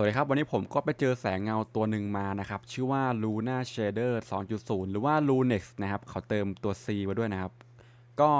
วัสดีครับ วันนี้ผมก็ไปเจอแสงเงาตัวหนึ่งมานะครับ ชื่อว่า Luna Shader 2.0 หรือว่า Lunex นะครับ เขาเติมตัว C มาด้วยนะครับ ก็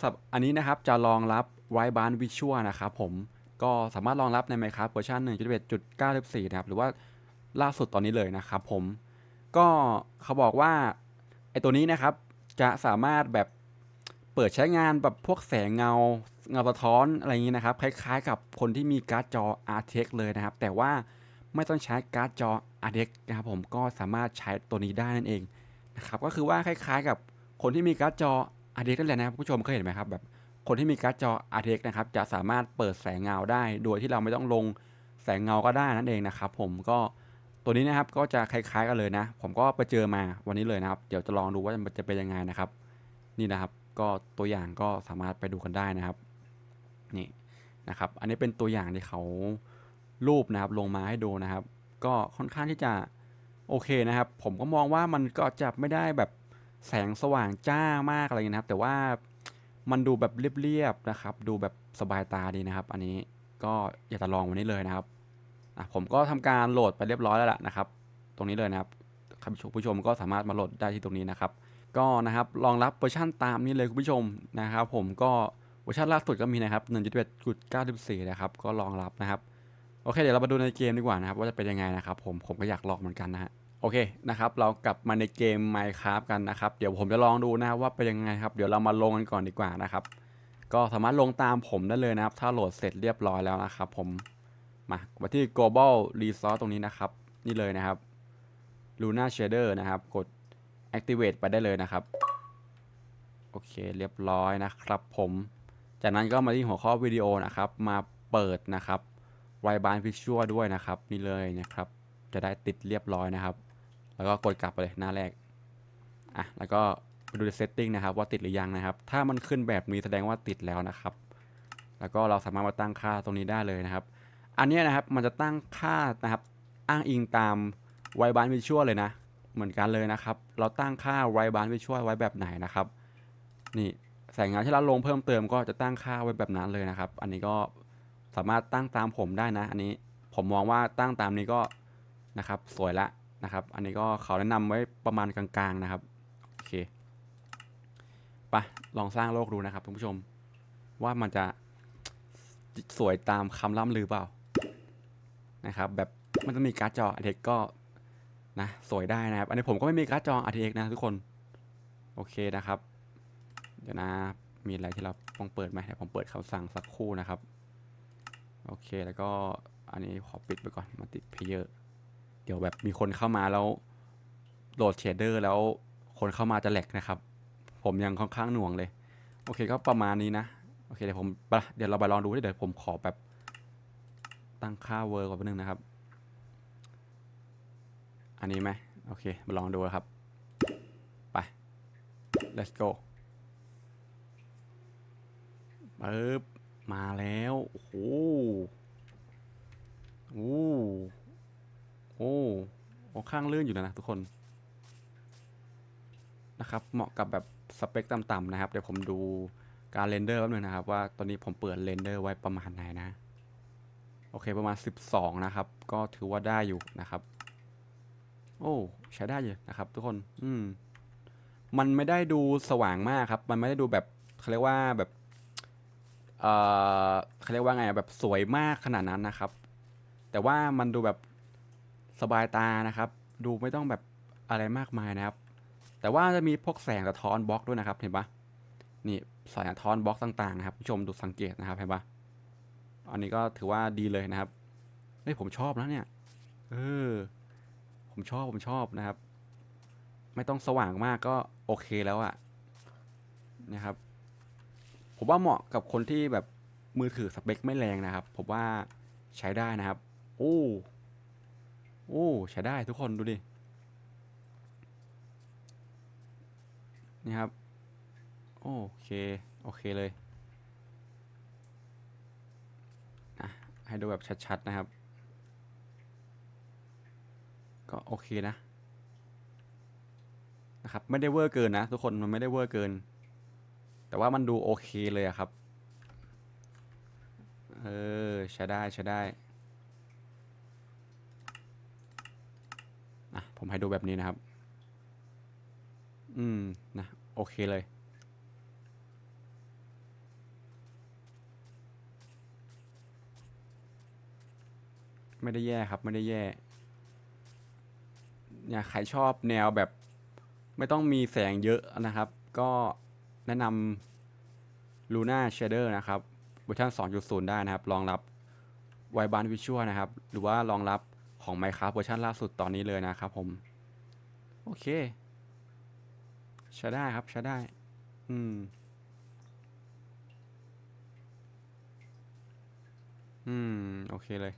สับอันนี้นะครับจะรองรับ White b a n d Visual นะครับผมก็สามารถรองรับใน Minecraft เวอร์ชัน1.1.9.4 นะครับ หรือว่าล่าสุดตอนนี้เลยนะครับผมก็เขาบอกว่า ไอตัวนี้นะครับ จะสามารถแบบเปิดใช้งานแบบพวกแสงเงา เงาสะท้อนอะไรอย่างนี้นะครับ คล้ายๆ กับคนที่มีการ์ดจอ RTX เลยนะครับ แต่ว่าไม่ต้องใช้การ์ดจอ RTX นะครับผมก็สามารถใช้ตัวนี้ได้นั่นเองนะครับก็คือว่าคล้ายๆ กับคนที่มีการ์ดจอ RTX นั่นแหละนะครับผู้ชมเคยเห็นไหมครับแบบคนที่มีการ์ดจอ RTX นะครับจะสามารถเปิดแสงเงาได้ โดยที่เราไม่ต้องลงแสงเงาก็ได้นั่นเองนะครับผมก็ตัวนี้นะครับก็จะคล้ายๆกันเลยนะ ผมก็ไปเจอมาวันนี้เลยนะครับ เดี๋ยวจะลองดูว่ามันจะเป็นยังไงนะครับ นี่นะครับ ก็ตัวอย่างก็สามารถไปดูกันได้นะครับ นี่นะครับ อันนี้เป็นตัวอย่างที่เขารูปนะครับลงมาให้ดูนะครับ ก็ค่อนข้างที่จะโอเคนะครับ ผมก็มองว่ามันก็จะไม่ได้แบบแสงสว่างจ้ามากอะไรอย่างนี้นะครับ แต่ว่ามันดูแบบเรียบๆนะครับ ดูแบบสบายตาดีนะครับ อันนี้ก็อยากจะลองวันนี้เลยนะครับผมก็ทำการโหลดไปเรียบร้อยแล้วล่ะนะครับ ตรงนี้เลยนะครับคุณผู้ชมก็สามารถมาโหลดได้ที่ตรงนี้นะครับ ก็นะครับรองรับเวอร์ชันตามนี้เลยคุณผู้ชมนะครับ ผมก็ เวอร์ชันล่าสุดก็มีนะครับ1.1.9.4 นะครับ ก็รองรับนะครับ โอเคเดี๋ยวเรามาดูในเกมดีกว่านะครับ ว่าจะเป็นยังไงนะครับผมผมก็อยากลองเหมือนกันนะฮะโอเคนะครับ เรากลับมาในเกม Minecraft กันนะครับ เดี๋ยวผมจะลองดูนะครับว่าเป็นยังไงครับ เดี๋ยวเรามาลงกันก่อนดีกว่านะครับ ก็สามารถลงตามผมได้เลยนะครับ ถ้าโหลดเสร็จเรียบร้อยแล้วนะครับผมมามาที่ global resource ตรงนี้นะครับ นี่เลยนะครับ Luna Shader นะครับ กด activate ไปได้เลยนะครับ โอเคเรียบร้อยนะครับผม จากนั้นก็มาที่หัวข้อวิดีโอนะครับ มาเปิดนะครับไวบานฟิชชัวด้วยนะครับ นี่เลยนะครับ จะได้ติดเรียบร้อยนะครับ แล้วก็กดกลับไปเลยหน้าแรกอะแล้วก็ไปดูในเซตติ้งนะครับ ว่าติดหรือยังนะครับ ถ้ามันขึ้นแบบนี้แสดงว่าติดแล้วนะครับ แล้วก็เราสามารถมาตั้งค่าตรงนี้ได้เลยนะครับ อันนี้นะครับมันจะตั้งค่านะครับ อ้างอิงตามไวบานวิชวลเลยนะ เหมือนกันเลยนะครับ เราตั้งค่าไวบานวิชวลไว้แบบไหนนะครับ นี่ แสงเงาที่เราลงเพิ่มเติมก็จะตั้งค่าไว้แบบนั้นเลยนะครับ อันนี้ก็สามารถตั้งตามผมได้นะ อันนี้ผมมองว่าตั้งตามนี้ก็นะครับสวยละนะครับ อันนี้ก็เขาแนะนำไว้ประมาณกลางๆนะครับโอเคไปลองสร้างโลกดูนะครับคุณผู้ชม ว่ามันจะสวยตามคำล่ำลือเปล่านะครับแบบมันจะมีการ์ดจอ RTX ก็นะสวยได้นะครับ อันนี้ผมก็ไม่มีการ์ดจอ RTX นะทุกคน โอเคนะครับ เดี๋ยวนะ มีอะไรที่เราต้องเปิดไหมเดี๋ยวผมเปิดคำสั่งสักครู่นะครับ โอเค แล้วก็อันนี้ขอปิดไปก่อนมาติดเพเยอร์เดี๋ยวแบบมีคนเข้ามาแล้วโหลดเชดเดอร์แล้วคนเข้ามาจะแหลกนะครับ ผมยังค่อนข้างหน่วงเลย โอเคก็ประมาณนี้นะ โอเคเดี๋ยวผมไปเดี๋ยวเราไปลองดูเดี๋ยวผมขอแบบตั้งค่าเวอร์ก่อนแป๊บนึงนะครับ อันนี้ไหมโอเคมาลองดูครับ ไป let's go ปึ๊บมาแล้วโอ้โหโอ้โอ้ค่อนข้างลื่นอยู่นะทุกคนนะครับ เหมาะกับแบบสเปคต่ำๆนะครับ เดี๋ยวผมดูการเรนเดอร์แป๊บนึงนะครับ ว่าตอนนี้ผมเปิดเรนเดอร์ไว้ประมาณไหนนะ โอเคประมาณ 12 นะครับ ก็ถือว่าได้อยู่นะครับ โอ้ ใช้ได้อยู่นะครับ ทุกคน อืม มันไม่ได้ดูสว่างมากครับ มันไม่ได้ดูแบบเขาเรียกว่าแบบ เออเขาเรียกว่าไงแบบสวยมากขนาดนั้นนะครับ แต่ว่ามันดูแบบสบายตานะครับ ดูไม่ต้องแบบอะไรมากมายนะครับ แต่ว่าจะมีพวกแสงสะท้อนบล็อกด้วยนะครับเห็นปะนี่แสงสะท้อนบล็อกต่างๆนะครับผู้ชมดูสังเกตนะครับเห็นปะอันนี้ก็ถือว่าดีเลยนะครับเฮ้ยผมชอบนะเนี่ยเออผมชอบผมชอบนะครับ ไม่ต้องสว่างมากก็โอเคแล้วอะนะครับ ผมว่าเหมาะกับคนที่แบบมือถือสเปคไม่แรงนะครับ ผมว่าใช้ได้นะครับ โอ้โอ้ใช้ได้ทุกคนดูดินี่ครับ โอเค โอเคเลยอะให้ดูแบบชัดๆนะครับ ก็โอเคนะนะครับ ไม่ได้เวอร์เกินนะ ทุกคนมันไม่ได้เวอร์เกิน แต่ว่ามันดูโอเคเลยอะครับ เออ ใช้ได้ใช้ได้ผมให้ดูแบบนี้นะครับ อืม นะ โอเคเลย ไม่ได้แย่ครับ ไม่ได้แย่เนี่ยใครชอบแนวแบบ ไม่ต้องมีแสงเยอะนะครับ ก็ แนะนำ Luna Shader นะครับเวอร์ชัน2.0 ได้นะครับ รองรับ w i b a n Visual นะครับ หรือว่ารองรับของ Minecraft เวอร์ชันล่าสุดตอนนี้เลยนะครับผม โอเค ใช้ได้ครับ ใช้ได้ อืม อืม โอเคเลย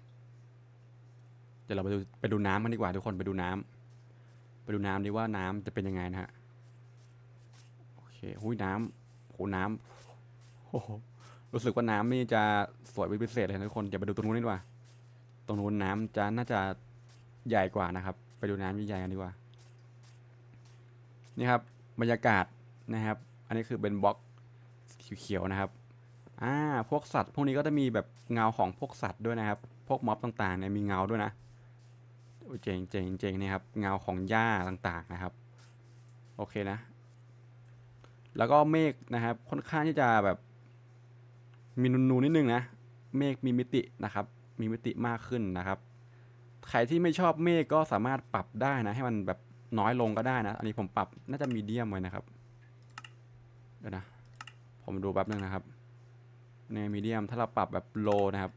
เดี๋ยวเราไปดูไปดูน้ำกันดีกว่าทุกคนไปดูน้ำไปดูน้ำดีว่าน้ำจะเป็นยังไงนะฮะ เคหุยน้ำโหน้ำโอ้โหรู้สึกว่าน้ำนี่จะสวยเป็นพิเศษเลยนะทุกคนอย่าไปดูตรงนู้นดีกว่า ตรงนู้นน้ำจะน่าจะใหญ่กว่านะครับ ไปดูน้ำใหญ่ๆกันดีกว่า นี่ครับ บรรยากาศนะครับ อันนี้คือเป็นบล็อกเขียวๆนะครับ อ่า พวกสัตว์ พวกนี้ก็จะมีแบบเงาของพวกสัตว์ด้วยนะครับ พวกม็อบต่างๆเนี่ยมีเงาด้วยนะเจ๋งเจ๋งเจ๋งนี่ครับ เงาของหญ้าต่างๆนะครับ โอเคนะ แล้วก็เมฆนะครับ ค่อนข้างที่จะแบบมีนูนๆนิดนึงนะ เมฆมีมิตินะครับ มีมิติมากขึ้นนะครับ ใครที่ไม่ชอบเมฆก็สามารถปรับได้นะ ให้มันแบบน้อยลงก็ได้นะ อันนี้ผมปรับน่าจะมีเดียมไว้นะครับ เดี๋ยวนะ ผมดูแป๊บนึงนะครับ ในมีเดียมถ้าเราปรับแบบโลนะครับ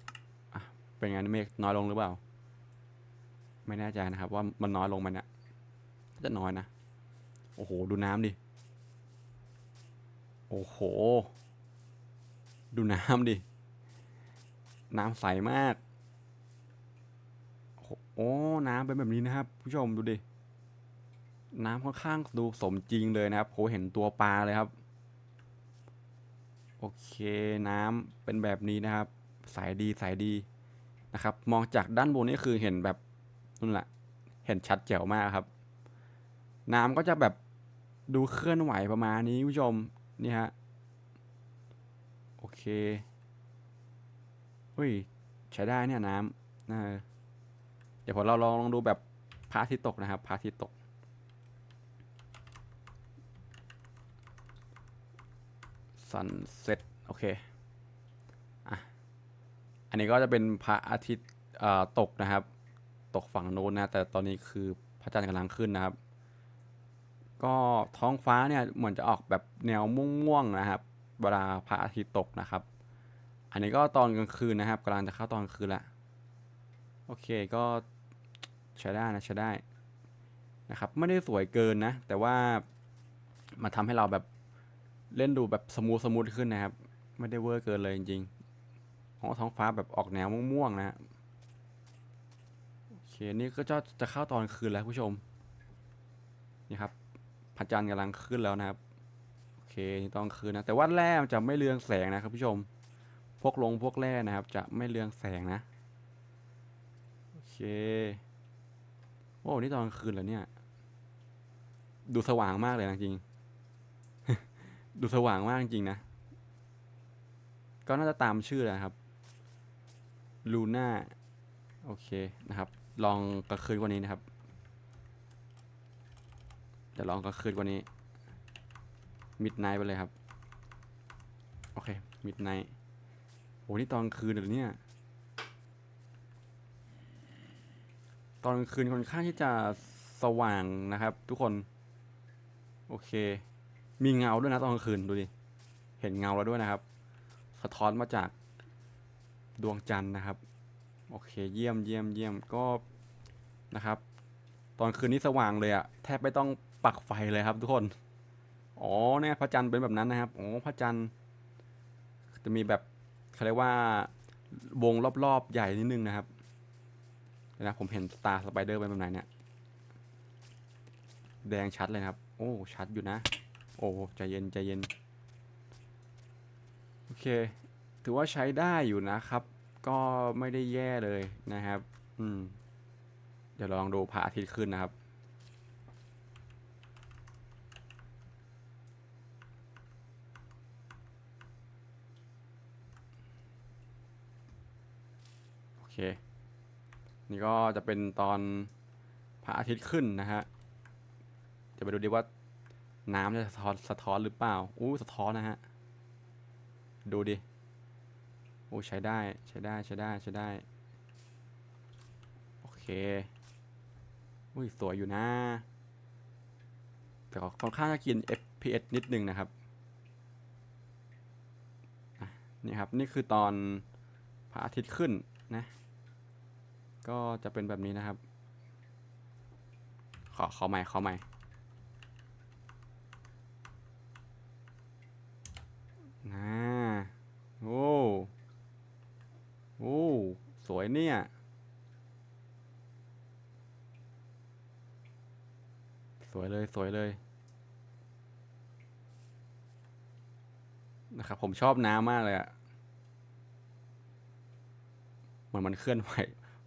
เป็นไงเมฆน้อยลงหรือเปล่า ไม่แน่ใจนะครับ ว่ามันน้อยลงไหมันเนี่ยจะน้อยนะ โอ้โห ดูน้ำดิ โอ้โห ดูน้ำดิ น้ำใสมาก โอ้ น้ำเป็นแบบนี้นะครับ ผู้ชมดูดิ น้ำค่อนข้างดูสมจริงเลยนะครับโหเห็นตัวปลาเลยครับ โอเคน้ำเป็นแบบนี้นะครับ ใสดีใสดีนะครับ มองจากด้านบนนี่คือเห็นแบบนั่นแหละ เห็นชัดแจ๋วมากครับ น้ำก็จะแบบดูเคลื่อนไหวประมาณนี้ผู้ชม นี่ฮะ โอเคอุ้ย ใช้ได้เนี่ยน้ำนะเดี๋ยวพอเราลองลองดูแบบพระอาทิตย์ตกนะครับพระอาทิตย์ตกซันเซ็ตโอเค อะ อันนี้ก็จะเป็นพระอาทิตย์ตกนะครับ ตกฝั่งโน้นนะ แต่ตอนนี้คือพระจันทร์กำลังขึ้นนะครับ ก็ท้องฟ้าเนี่ยเหมือนจะออกแบบแนวม่วงๆนะครับ เวลาพระอาทิตย์ตกนะครับ อันนี้ก็ตอนกลางคืนนะครับกำลังจะเข้าตอนกลางคืนละโอเคก็ใช้ได้นะใช้ได้นะครับไม่ได้สวยเกินนะ แต่ว่ามาทำให้เราแบบเล่นดูแบบสมูทสมูทขึ้นนะครับ ไม่ได้เวอร์เกินเลยจริงๆอ๋อท้องฟ้าแบบออกแนวม่วงๆนะฮะโอเคนี่ก็จะจะเข้าตอนคืนแล้วผู้ชมนี่ครับ พระจันทร์กำลังขึ้นแล้วนะครับ โอเคนี่ตอนคืนนะ แต่ว่าแร่จะไม่เรืองแสงนะครับผู้ชม พวกลงพวกแร่นะครับ จะไม่เรืองแสงนะ โอเค โอ้นี่ตอนคืนแล้วเนี่ย ดูสว่างมากเลยนะจริง ดูสว่างมากจริงนะ ก็น่าจะตามชื่อแหละครับ ลูน่า โอเคนะครับ ลองกลางคืนกว่านี้นะครับ จะลองกลางคืนกว่านี้มิดไนท์ไปเลยครับ โอเคมิดไนท์โอ้นี่ตอนคืนเหรอเนี่ย ตอนคืนค่อนข้างที่จะสว่างนะครับ ทุกคน โอเค มีเงาด้วยนะตอนคืนดูดิ เห็นเงาแล้วด้วยนะครับ สะท้อนมาจากดวงจันทร์นะครับ โอเค เยี่ยมเยี่ยมเยี่ยมก็นะครับ ตอนคืนนี้สว่างเลยอะแทบไม่ต้อง ปักไฟเลยครับทุกคน อ๋อเนี่ยพระจันทร์เป็นแบบนั้นนะครับ อ๋อพระจันทร์จะมีแบบเขาเรียกว่าวงรอบๆใหญ่นิดนึงนะครับเดี๋ยนะผมเห็นตาสไปเดอร์เป็นแบบไหนเนี่ย แดงชัดเลยครับ โอ้ ชัดอยู่นะ โอ้ใจเย็นใจเย็น โอเค ถือว่าใช้ได้อยู่นะครับ ก็ไม่ได้แย่เลยนะครับ อืม เดี๋ยวลองดูพระอาทิตย์ขึ้นนะครับ เค นี่ก็จะเป็นตอนพระอาทิตย์ขึ้นนะฮะ จะไปดูดิว่าน้ำจะสะท้อนสะท้อนหรือเปล่า อู้สะท้อนนะฮะ ดูดิ โอ้ใช้ได้ใช้ได้ใช้ได้ใช้ได้ โอเค อุ้ยสวยอยู่นะ แต่ก็ค่อนข้างจะกิน FPS นิดนึงนะครับนี่ครับ นี่คือตอนพระอาทิตย์ขึ้นนะ ก็จะเป็นแบบนี้นะครับ ขอขอใหม่ขอใหม่นะโอ้โอ้สวยเนี่ยสวยเลยสวยเลยนะครับผมชอบน้ำมากเลยอะเหมือนมันเคลื่อนไหว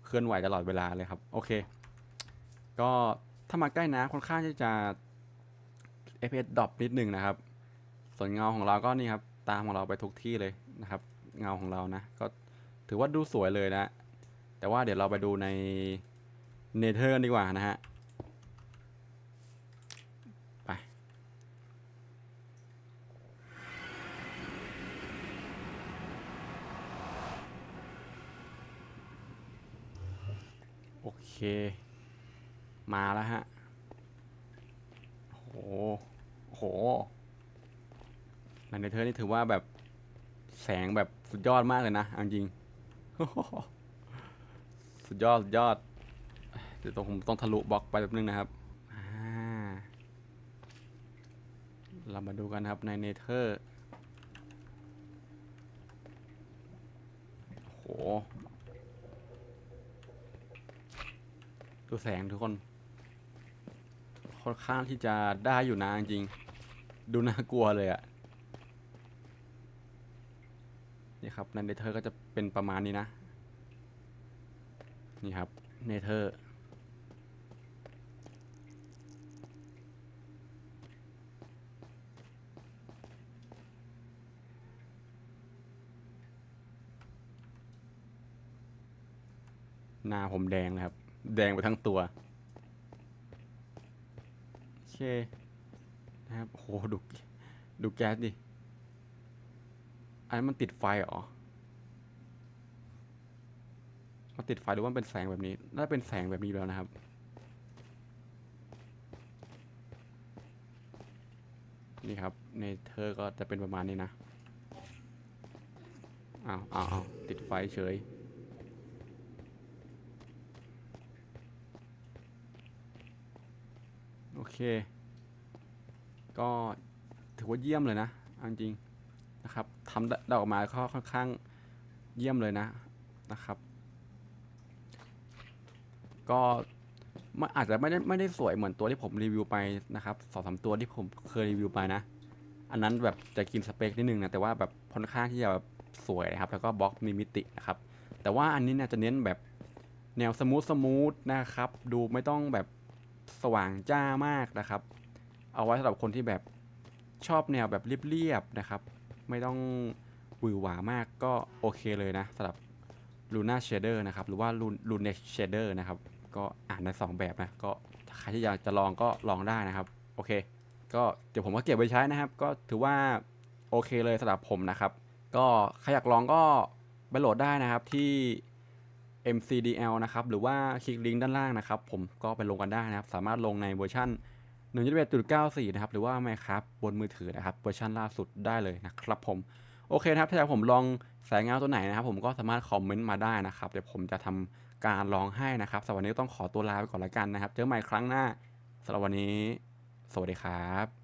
เคลื่อนไหวตลอดเวลาเลยครับ โอเค ก็ถ้ามาใกล้น้ำค่อนข้างที่จะ FPS ดรอปนิดหนึ่งนะครับ ส่วนเงาของเราก็นี่ครับ ตามของเราไปทุกที่เลยนะครับ เงาของเรานะ ก็ถือว่าดูสวยเลยนะ แต่ว่าเดี๋ยวเราไปดูในเนเธอร์กันดีกว่านะฮะ ไป โอ เค มาแล้วฮะโอ้โหโอ้โหในเนเธอร์นี่ถือว่าแบบแสงแบบสุดยอดมากเลยนะอจริง สุดยอด สุดยอด เดี๋ยวต้องผมต้องทะลุบล็อกไปแบบนึงนะครับ เรามาดูกันนะครับในเนเธอร์ โห ดูแสงทุกคน ค่อนข้างที่จะได้อยู่นะจริงๆดูน่ากลัวเลยอะนี่ครับในเนเธอร์ก็จะเป็นประมาณนี้นะ นี่ครับเนเธอร์หน้าผมแดงเลยครับ แดงไปทั้งตัว โอเค นะครับโอ้โห ดู ดูแก๊สดิ อันนั้นมันติดไฟเหรอ มันติดไฟหรือว่าเป็นแสงแบบนี้ น่าจะเป็นแสงแบบนี้แล้วนะครับ นี่ครับ ในเธอก็จะเป็นประมาณนี้นะ อ้าวอ้าวติดไฟเฉย โอ เค ก็ถือว่าเยี่ยมเลยนะจริงนะครับทำได้ได้ออกมาก็ค่อนข้างเยี่ยมเลยนะนะครับ ก็มันอาจจะไม่ได้ไม่ได้สวยเหมือนตัวที่ผมรีวิวไปนะครับสองสามตัวที่ผมเคยรีวิวไปนะ อันนั้นแบบจะกินสเปคนิดนึงนะแต่ว่าแบบค่อนข้างที่จะแบบสวยนะครับ แล้วก็บล็อกมีมิตินะครับ แต่ว่าอันนี้เนี่ยจะเน้นแบบแนวสมูทสมูทนะครับ ดูไม่ต้องแบบ สว่างจ้ามากนะครับ เอาไว้สำหรับคนที่แบบชอบแนวแบบเรียบๆนะครับ ไม่ต้องหวือหวามากก็โอเคเลยนะสำหรับ Luna Shader นะครับ หรือว่า Lunex Shader นะครับ ก็อ่านได้สองแบบนะ ก็ใครที่อยากจะลองก็ลองได้นะครับ โอเค ก็เดี๋ยวผมก็เก็บไว้ใช้นะครับ ก็ถือว่าโอเคเลยสำหรับผมนะครับ ก็ใครอยากลองก็ไปโหลดได้นะครับที่ MCDL นะครับหรือว่าคลิกลิงก์ด้านล่างนะครับผมก็ไปลงกันได้นะครับ สามารถลงในเวอร์ชัน1.1.94 นะครับ หรือว่า Minecraft บนมือถือนะครับเวอร์ชันล่าสุดได้เลยนะครับผมโอเคนะครับถ้าอยากผมลองแสงเงาตัวไหนนะครับ ผมก็สามารถคอมเมนต์มาได้นะครับเดี๋ยวผมจะทำการลองให้นะครับสำหรับวันนี้ต้องขอตัวลาไปก่อนละกันนะครับ เจอกันใหม่ครั้งหน้าสำหรับวันนี้ สวัสดีครับ